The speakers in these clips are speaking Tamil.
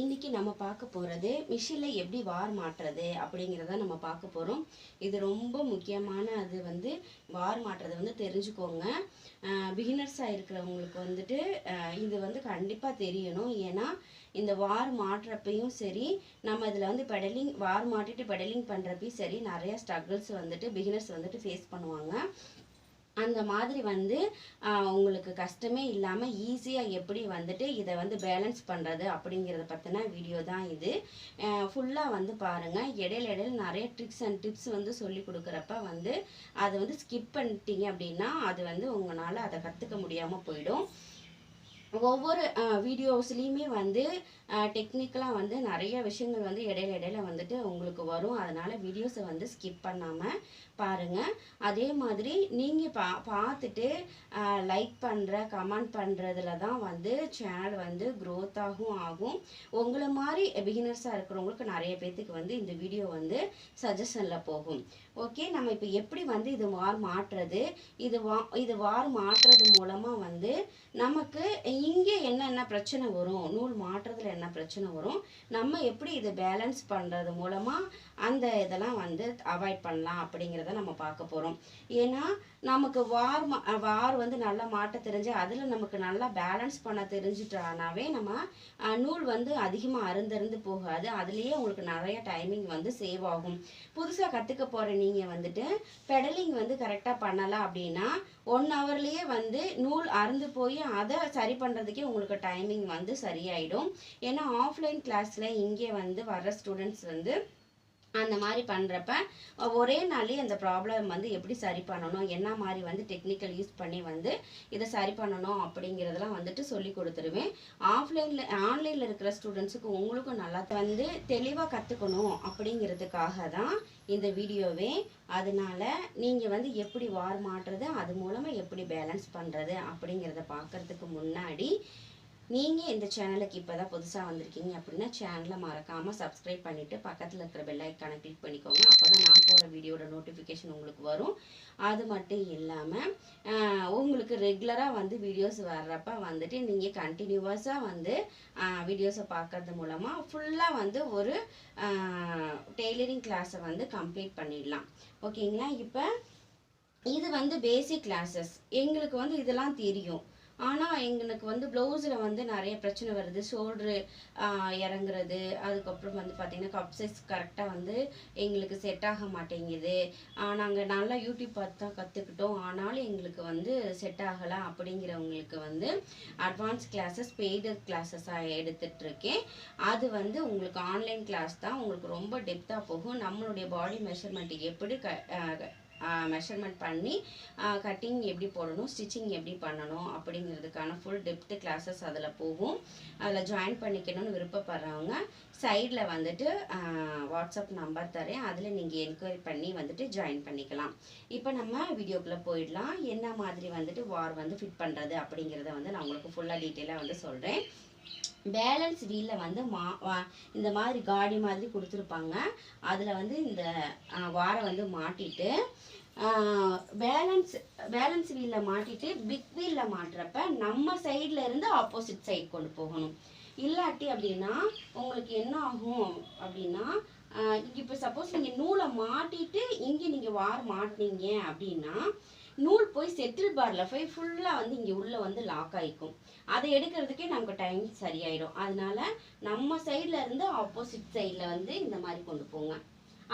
இன்னைக்கு நம்ம பார்க்க போகிறது மிஷினில் எப்படி வார் மாட்டுறது அப்படிங்கிறத நம்ம பார்க்க போகிறோம் இது ரொம்ப முக்கியமான அது வந்து வார் மாட்டுறது வந்து தெரிஞ்சுக்கோங்க. பிகினர்ஸாக இருக்கிறவங்களுக்கு வந்துட்டு இது வந்து கண்டிப்பாக தெரியணும். ஏன்னா இந்த வார் மாட்டுறப்பையும் சரி நம்ம இதில் வந்து பெடலிங் வார் மாட்டிட்டு பெடலிங் பண்ணுறப்பையும் சரி நிறையா ஸ்ட்ரகிள்ஸ் வந்துட்டு பிகினர்ஸ் வந்துட்டு ஃபேஸ் பண்ணுவாங்க. அந்த மாதிரி வந்து உங்களுக்கு கஷ்டமே இல்லாமல் ஈஸியாக எப்படி வந்துட்டு இதை வந்து பேலன்ஸ் பண்ணுறது அப்படிங்கிறத பற்றின வீடியோ தான் இது. ஃபுல்லாக வந்து பாருங்கள் இடையில இடையில நிறைய ட்ரிக்ஸ் அண்ட் டிப்ஸ் வந்து சொல்லி கொடுக்குறப்ப வந்து அதை வந்து ஸ்கிப் பண்ணிட்டீங்க அப்படின்னா அது வந்து உங்களால் அதை கற்றுக்க முடியாமல் போயிடும். ஒவ்வொரு வீடியோஸ்லேயுமே வந்து டெக்னிக்கலாக வந்து நிறைய விஷயங்கள் வந்து இடையில இடையில வந்துட்டு உங்களுக்கு வரும். அதனால் வீடியோஸை வந்து ஸ்கிப் பண்ணாமல் பாருங்கள் அதே மாதிரி நீங்கள் பா பார்த்துட்டு லைக் பண்ணுற கமெண்ட் பண்ணுறதுல தான் வந்து சேனல் வந்து க்ரோத் ஆகும் ஆகும். உங்களை மாதிரி பிகினர்ஸாக இருக்கிறவங்களுக்கு நிறைய பேர்த்துக்கு வந்து இந்த வீடியோ வந்து சஜஷனில் போகும். ஓகே நம்ம இப்போ எப்படி வந்து இது வார் மாற்றுறது? இது வா இது வார் மாற்றுறது மூலமாக வந்து நமக்கு இங்கே என்னென்ன பிரச்சனை வரும் நூல் மாற்றுறதுல என்ன பிரச்சனை வரும் நம்ம எப்படி இதை பேலன்ஸ் பண்ணுறது மூலமாக அந்த இதெல்லாம் வந்து அவாய்ட் பண்ணலாம் அப்படிங்கிறத நம்ம பார்க்க போகிறோம் ஏன்னா நமக்கு வார் மா வார் வந்து நல்லா மாட்ட தெரிஞ்சு அதில் நமக்கு நல்லா பேலன்ஸ் பண்ண தெரிஞ்சுட்டானாவே நம்ம நூல் வந்து அதிகமாக அருந்தருந்து போகாது. அதுலேயே உங்களுக்கு நிறைய டைமிங் வந்து சேவ் ஆகும். புதுசாக கற்றுக்க போகிற நீங்கள் வந்துட்டு பெடலிங் வந்து கரெக்டாக பண்ணலாம் அப்படின்னா ஒன் ஹவர்லேயே வந்து நூல் அறுந்து போய் அதை சரி பண்ணுறதுக்கே உங்களுக்கு டைமிங் வந்து சரியாயிடும். ஏன்னா ஆஃப்லைன் கிளாஸில் இங்கே வந்து வர்ற ஸ்டூடெண்ட்ஸ் வந்து அந்த மாதிரி பண்ணுறப்ப ஒரே நாள்லேயே அந்த ப்ராப்ளம் வந்து எப்படி சரி பண்ணணும்? என்ன மாதிரி வந்து டெக்னிக்கல் யூஸ் பண்ணி வந்து இதை சரி பண்ணணும் அப்படிங்கிறதெல்லாம் வந்துட்டு சொல்லி கொடுத்துருவேன். ஆஃப்லைனில் ஆன்லைனில் இருக்கிற ஸ்டூடெண்ட்ஸுக்கு உங்களுக்கும் நல்லா வந்து தெளிவாக கற்றுக்கணும் அப்படிங்கிறதுக்காக தான் இந்த வீடியோவே. அதனால நீங்கள் வந்து எப்படி வார் மாட்டுறது அது மூலமாக எப்படி பேலன்ஸ் பண்ணுறது அப்படிங்கிறத பார்க்கறதுக்கு முன்னாடி நீங்கள் இந்த சேனலுக்கு இப்போ தான் புதுசாக வந்திருக்கீங்க அப்படின்னா சேனலை மறக்காமல் சப்ஸ்கிரைப் பண்ணிவிட்டு பக்கத்தில் இருக்கிற பெல்லைக்கான கிளிக் பண்ணிக்கோங்க. அப்போ தான் நான் போகிற வீடியோட நோட்டிஃபிகேஷன் உங்களுக்கு வரும். அது மட்டும் இல்லாமல் உங்களுக்கு ரெகுலராக வந்து வீடியோஸ் வர்றப்ப வந்துட்டு நீங்கள் கண்டினியூவஸாக வந்து வீடியோஸை பார்க்கறது மூலமாக ஃபுல்லாக வந்து ஒரு டெய்லரிங் கிளாஸை வந்து கம்ப்ளீட் பண்ணிடலாம். ஓகேங்களா இப்போ இது வந்து பேசிக் கிளாஸஸ் எங்களுக்கு வந்து இதெல்லாம் தெரியும். ஆனால் எங்களுக்கு வந்து ப்ளவுஸில் வந்து நிறைய பிரச்சனை வருது. ஷோல்ட்ரு இறங்குறது. அதுக்கப்புறம் வந்து பார்த்திங்கன்னா கப் சைஸ் கரெக்டாக வந்து எங்களுக்கு செட் ஆக மாட்டேங்குது. நாங்கள் நல்லா யூடியூப் பார்த்து தான் கற்றுக்கிட்டோம் ஆனாலும் எங்களுக்கு வந்து செட் ஆகலை அப்படிங்கிறவங்களுக்கு வந்து அட்வான்ஸ் கிளாஸஸ் பெய்டு கிளாஸஸாக எடுத்துகிட்ருக்கேன் அது வந்து உங்களுக்கு ஆன்லைன் கிளாஸ் தான். உங்களுக்கு ரொம்ப டெப்த்தாக போகும். நம்மளுடைய பாடி மெஷர்மெண்ட் எப்படி க மெஷர்மெண்ட் பண்ணி கட்டிங் எப்படி போடணும் ஸ்டிச்சிங் எப்படி பண்ணணும் அப்படிங்கிறதுக்கான ஃபுல் டெப்த்து கிளாஸஸ் அதில் போகும். அதில் ஜாயின் பண்ணிக்கணும்னு விருப்பப்படுறவங்க சைடில் வந்துட்டு வாட்ஸ்அப் நம்பர் தரேன். அதில் நீங்கள் என்கொயரி பண்ணி வந்துட்டு ஜாயின் பண்ணிக்கலாம். இப்போ நம்ம வீடியோக்குள்ளே போயிடலாம். என்ன மாதிரி வந்துட்டு வார் வந்து ஃபிட் பண்ணுறது அப்படிங்கிறத வந்து நான் உங்களுக்கு ஃபுல்லாக டீட்டெயிலாக வந்து சொல்கிறேன் பேலன்ஸ் வீலில் வந்து மா வா- இந்த மாதிரி காடி மாதிரி கொடுத்துருப்பாங்க. அதில் வந்து இந்த வாரை வந்து மாட்டிட்டு பேலன்ஸ் பேலன்ஸ் வீலில் மாட்டிட்டு பிக் வீலில் மாட்டுறப்ப நம்ம சைடில் இருந்து ஆப்போசிட் சைடு கொண்டு போகணும். இல்லாட்டி அப்படின்னா உங்களுக்கு என்ன ஆகும் அப்படின்னா இப்போ சப்போஸ் நீங்கள் நூலை மாட்டிட்டு இங்கே நீங்கள் வார் மாட்டினீங்க அப்படின்னா நூல் போய் செட்டில் பாரில் போய் ஃபுல்லாக வந்து இங்கே உள்ளே வந்து லாக் ஆகிக்கும் அதை எடுக்கிறதுக்கே நமக்கு டைம் சரியாயிடும். அதனால நம்ம சைடில் இருந்து ஆப்போசிட் சைடில் வந்து இந்த மாதிரி கொண்டு போங்க.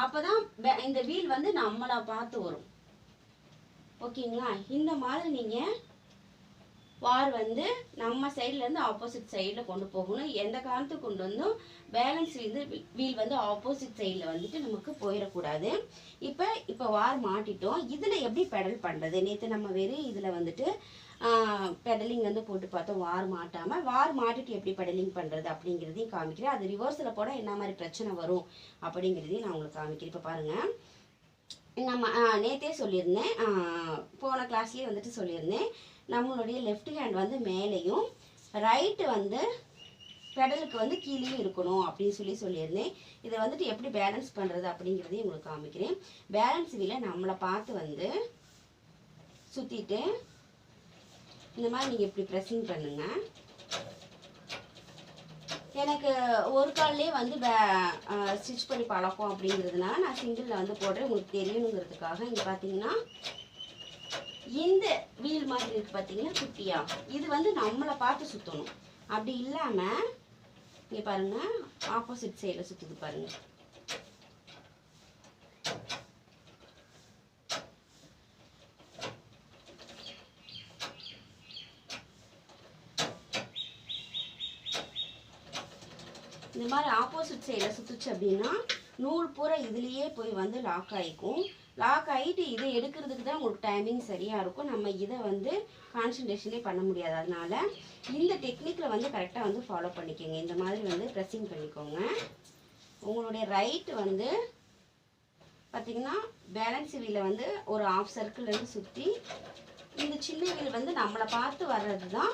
அப்போ தான் இந்த வீல் வந்து நம்மளை பார்த்து வரும். ஓகேங்களா இந்த மாதிரி நீங்கள் வார் வந்து நம்ம சைட்லேருந்து ஆப்போசிட் சைடில் கொண்டு போகணும். எந்த காலத்துக்கு கொண்டு வந்தும்? பேலன்ஸ் வந்து வீல் வந்து ஆப்போசிட் சைடில் வந்துட்டு நமக்கு போயிடக்கூடாது. இப்போ இப்போ வார் மாட்டிட்டோம். இதில் எப்படி பெடல் பண்ணுறது நேற்று நம்ம வெறும் இதில் வந்துட்டு பெடலிங் வந்து போட்டு பார்த்தோம். வார் மாட்டாமல் வார் மாட்டிட்டு எப்படி பெடலிங் பண்ணுறது அப்படிங்கிறதையும் காமிக்கிறேன். அது ரிவர்ஸில் போனால் என்ன மாதிரி பிரச்சனை வரும் அப்படிங்கிறதையும் நான் உங்களுக்கு காமிக்கிறேன். இப்போ பாருங்கள் நம்ம நேற்றே சொல்லியிருந்தேன். போன கிளாஸ்லேயே வந்துட்டு சொல்லியிருந்தேன். நம்மளுடைய லெஃப்ட் ஹேண்ட் வந்து மேலேயும் ரைட்டு வந்து பெடலுக்கு வந்து கீழேயும் இருக்கணும் அப்படின்னு சொல்லி சொல்லியிருந்தேன். இதை வந்துட்டு எப்படி பேலன்ஸ் பண்ணுறது அப்படிங்கிறதையும் உங்களுக்கு காமிக்கிறேன். பேலன்ஸ் வீல நம்மளை பார்த்து வந்து சுற்றிட்டு இந்த மாதிரி நீங்கள் இப்படி ப்ரெஸ்ஸிங் பண்ணுங்க. எனக்கு ஒரு கால்லேயே வந்து ஸ்டிச் பண்ணி பழக்கம் அப்படிங்கிறதுனால நான் சிங்கிளில் வந்து போடுறேன். உங்களுக்கு தெரியணுங்கிறதுக்காக. இங்கே பார்த்தீங்கன்னா இந்த வீல் மாதிரி இருக்கு பார்த்தீங்கன்னா குட்டியா? இது வந்து நம்மளை பார்த்து சுற்றணும் அப்படி இல்லாமல் இங்கே பாருங்க ஆப்போசிட் சைடில் சுற்றுது பாருங்க. இந்த மாதிரி ஆப்போசிட் சைடில் சுற்றுச்சு அப்படின்னா நூல் பூரா இதுலேயே போய் வந்து லாக் ஆகிக்கும் லாக் ஆகிட்டு இதை எடுக்கிறதுக்கு தான் உங்களுக்கு டைமிங் சரியாக இருக்கும். நம்ம இதை வந்து கான்சன்ட்ரேஷனே பண்ண முடியாது. அதனால் இந்த டெக்னிக்கில் வந்து கரெக்டாக வந்து ஃபாலோ பண்ணிக்கோங்க. இந்த மாதிரி வந்து ப்ரெஸ்ஸிங் பண்ணிக்கோங்க. உங்களுடைய ரைட் வந்து பார்த்திங்கன்னா பேலன்ஸ் வீலை வந்து ஒரு ஆஃப் சர்க்கிள்லேருந்து சுற்றி இந்த சின்ன வீல் வந்து நம்மளை பார்த்து வர்றது தான்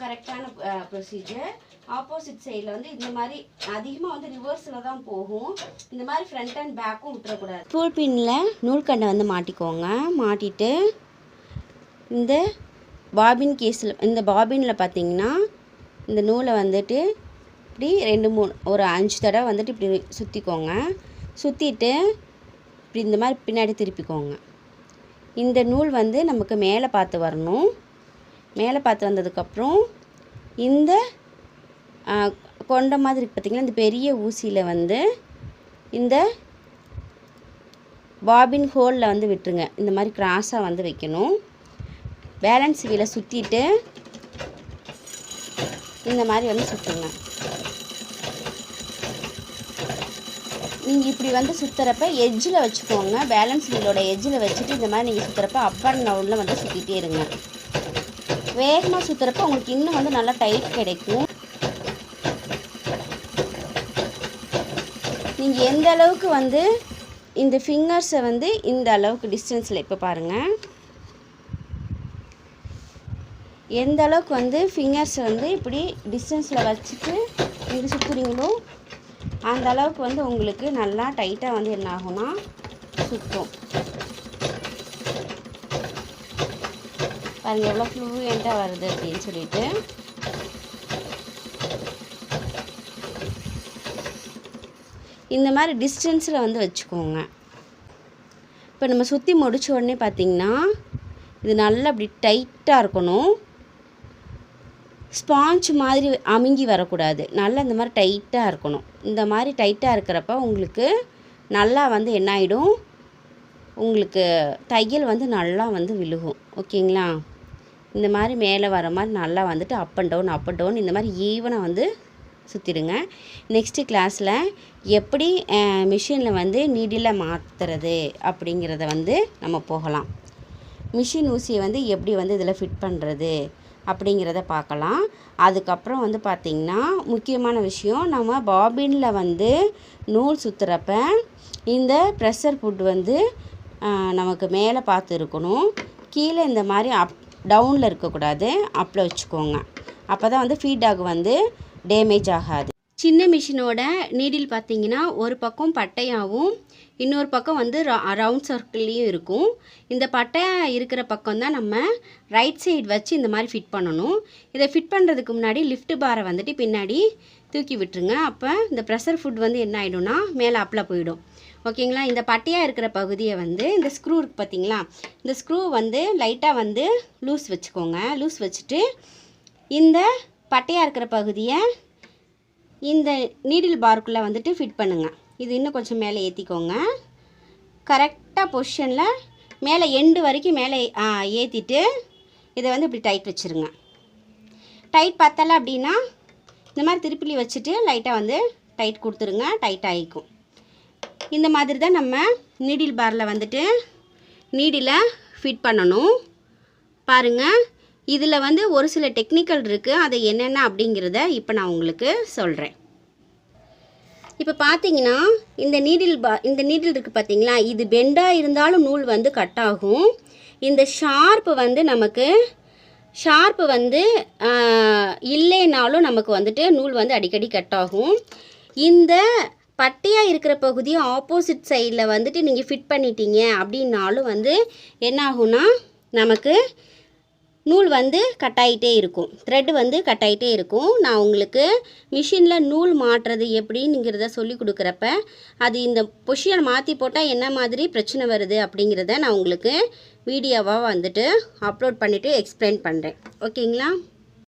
கரெக்டான ப்ரொசீஜர் ஆப்போசிட் சைடில் வந்து இந்த மாதிரி அதிகமாக வந்து ரிவர்ஸில் தான் போகும். இந்த மாதிரி ஃப்ரண்ட் அண்ட் பேக்கும் விட்டுறக்கூடாது. ஸ்கூல் பின்னில் நூல்கண்டை வந்து மாட்டிக்கோங்க. மாட்டிட்டு இந்த பாபின் கேஸில் இந்த பாபினில் பார்த்தீங்கன்னா இந்த நூலை வந்துட்டு இப்படி ரெண்டு மூணு ஒரு அஞ்சு தடவை வந்துட்டு இப்படி சுற்றிக்கோங்க சுற்றிட்டு இப்படி இந்த மாதிரி பின்னாடி திருப்பிக்கோங்க. இந்த நூல் வந்து நமக்கு மேலே பார்த்து வரணும். மேலே பார்த்து வந்ததுக்கப்புறம் இந்த கொண்ட மாதிரி இருக்கு இந்த பெரிய ஊசியில் வந்து இந்த பாபின் ஹோலில் வந்து விட்டுருங்க. இந்த மாதிரி கிராஸாக வந்து வைக்கணும். பேலன்ஸ் வீலை சுற்றிட்டு இந்த மாதிரி வந்து சுற்றுங்க நீங்கள் இப்படி வந்து சுற்றுறப்ப எஜ்ஜில் வச்சுக்கோங்க. பேலன்ஸ் வீலோட எஜ்ஜில் வச்சுட்டு இந்த மாதிரி நீங்கள் சுற்றுறப்ப அப் அண்ட் டவுனில் வந்து சுற்றிட்டே இருங்க. வேகமாக சுற்றுறப்ப உங்களுக்கு இன்னும் வந்து நல்லா டைட் கிடைக்கும். நீங்கள் எந்த அளவுக்கு வந்து இந்த ஃபிங்கர்ஸை வந்து இந்த அளவுக்கு டிஸ்டன்ஸில் இப்போ பாருங்கள் எந்த அளவுக்கு வந்து ஃபிங்கர்ஸை வந்து இப்படி டிஸ்டன்ஸில் வச்சுட்டு இங்கே சுற்றுறீங்களோ அந்த அளவுக்கு வந்து உங்களுக்கு நல்லா டைட்டாக வந்து என்ன ஆகும்னா சுற்றும் பாருங்கள் எவ்வளோ ஃப்ளூயண்ட்டாக வருது அப்படின்னு சொல்லிட்டு. இந்த மாதிரி டிஸ்டன்ஸில் வந்து வச்சுக்கோங்க. இப்போ நம்ம சுற்றி முடிச்ச உடனே பார்த்தீங்கன்னா இது நல்லா அப்படி டைட்டாக இருக்கணும். ஸ்பாஞ்ச் மாதிரி அமுங்கி வரக்கூடாது. நல்லா இந்த மாதிரி டைட்டாக இருக்கணும். இந்த மாதிரி டைட்டாக இருக்கிறப்ப உங்களுக்கு நல்லா வந்து என்ன ஆகிடும் உங்களுக்கு தையல் வந்து நல்லா வந்து விழுகும். ஓகேங்களா இந்த மாதிரி மேலே வர மாதிரி நல்லா வந்துட்டு up and down up and down இந்த மாதிரி ஈவனாக வந்து சுற்றிடுங்க நெக்ஸ்ட்டு கிளாஸில் எப்படி மிஷினில் வந்து நீடில் மாற்றுறது அப்படிங்கிறத வந்து நம்ம போகலாம். மிஷின் ஊசியை வந்து எப்படி வந்து இதில் ஃபிட் பண்ணுறது அப்படிங்கிறத பார்க்கலாம். அதுக்கப்புறம் வந்து பார்த்திங்கன்னா முக்கியமான விஷயம் நம்ம பாபினில் வந்து நூல் சுற்றுறப்ப இந்த ப்ரெஷர் ஃபுட் வந்து நமக்கு மேலே பார்த்து இருக்கணும். கீழே இந்த மாதிரி அப் டவுனில் இருக்கக்கூடாது. அப்பில் வச்சுக்கோங்க. அப்போ தான் வந்து ஃபீட்பேக் வந்து டேமேஜ் ஆகாது. சின்ன மிஷினோட நீடில் பார்த்தீங்கன்னா ஒரு பக்கம் பட்டையாகவும் இன்னொரு பக்கம் வந்து ரவுண்ட் சர்க்கிள்லேயும் இருக்கும். இந்த பட்டை இருக்கிற பக்கம் தான் நம்ம ரைட் சைடு வச்சு இந்த மாதிரி ஃபிட் பண்ணணும். இதை ஃபிட் பண்ணுறதுக்கு முன்னாடி லிஃப்ட் பாரை வந்துட்டு பின்னாடி தூக்கி விட்டுருங்க. அப்போ இந்த ப்ரெஷர் ஃபுட் வந்து என்ன ஆகிடும்னா மேலே அப்பில் போயிடும். ஓகேங்களா? இந்த பட்டையாக இருக்கிற பகுதியை வந்து இந்த ஸ்க்ரூ இருக்குது பார்த்தீங்களா? இந்த ஸ்க்ரூ வந்து லைட்டாக வந்து லூஸ் வச்சுக்கோங்க. லூஸ் வச்சுட்டு இந்த பட்டையாக இருக்கிற பகுதியை இந்த நீடில் பார்க்குள்ளே வந்துட்டு ஃபிட் பண்ணுங்கள் இது இன்னும் கொஞ்சம் மேலே ஏற்றிக்கோங்க கரெக்டாக பொசிஷனில் மேலே எண்டு வரைக்கும் மேலே ஏற்றிட்டு இதை வந்து இப்படி டைட் வச்சுருங்க. டைட் பத்தலை அப்படின்னா இந்த மாதிரி திருப்பிலி வச்சுட்டு லைட்டாக வந்து டைட் கொடுத்துருங்க. டைட் ஆகிக்கும். இந்த மாதிரி தான் நம்ம நீடில் பாரில் வந்துட்டு நீடில் ஃபிட் பண்ணணும். பாருங்கள் இதில் வந்து ஒரு சில டெக்னிக்கல் இருக்குது அது என்னென்ன அப்படிங்கிறத இப்போ நான் உங்களுக்கு சொல்கிறேன் இப்போ பார்த்தீங்கன்னா இந்த நீடில் பா இந்த நீடில் இருக்குது பார்த்தீங்களா இது பெண்டாக இருந்தாலும் நூல் வந்து கட் ஆகும். இந்த ஷார்ப்பு வந்து நமக்கு ஷார்ப்பு வந்து இல்லைனாலும் நமக்கு வந்துட்டு நூல் வந்து அடிக்கடி கட் ஆகும். இந்த பட்டையாக இருக்கிற பகுதியை ஆப்போசிட் சைடில் வந்துட்டு நீங்கள் ஃபிட் பண்ணிட்டீங்க அப்படின்னாலும் வந்து என்ன ஆகும்னா நமக்கு நூல் வந்து கட் ஆகிட்டே இருக்கும். த்ரெட் வந்து கட் ஆகிட்டே இருக்கும். நான் உங்களுக்கு மிஷினில் நூல் மாட்டுறது எப்படிங்கிறத சொல்லி கொடுக்குறப்ப அது இந்த பொசிஷன் மாற்றி போட்டால் என்ன மாதிரி பிரச்சனை வருது அப்படிங்கிறத நான் உங்களுக்கு வீடியோவாக வந்துட்டு அப்லோட் பண்ணிவிட்டு எக்ஸ்பிளைன் பண்ணுறேன் ஓகேங்களா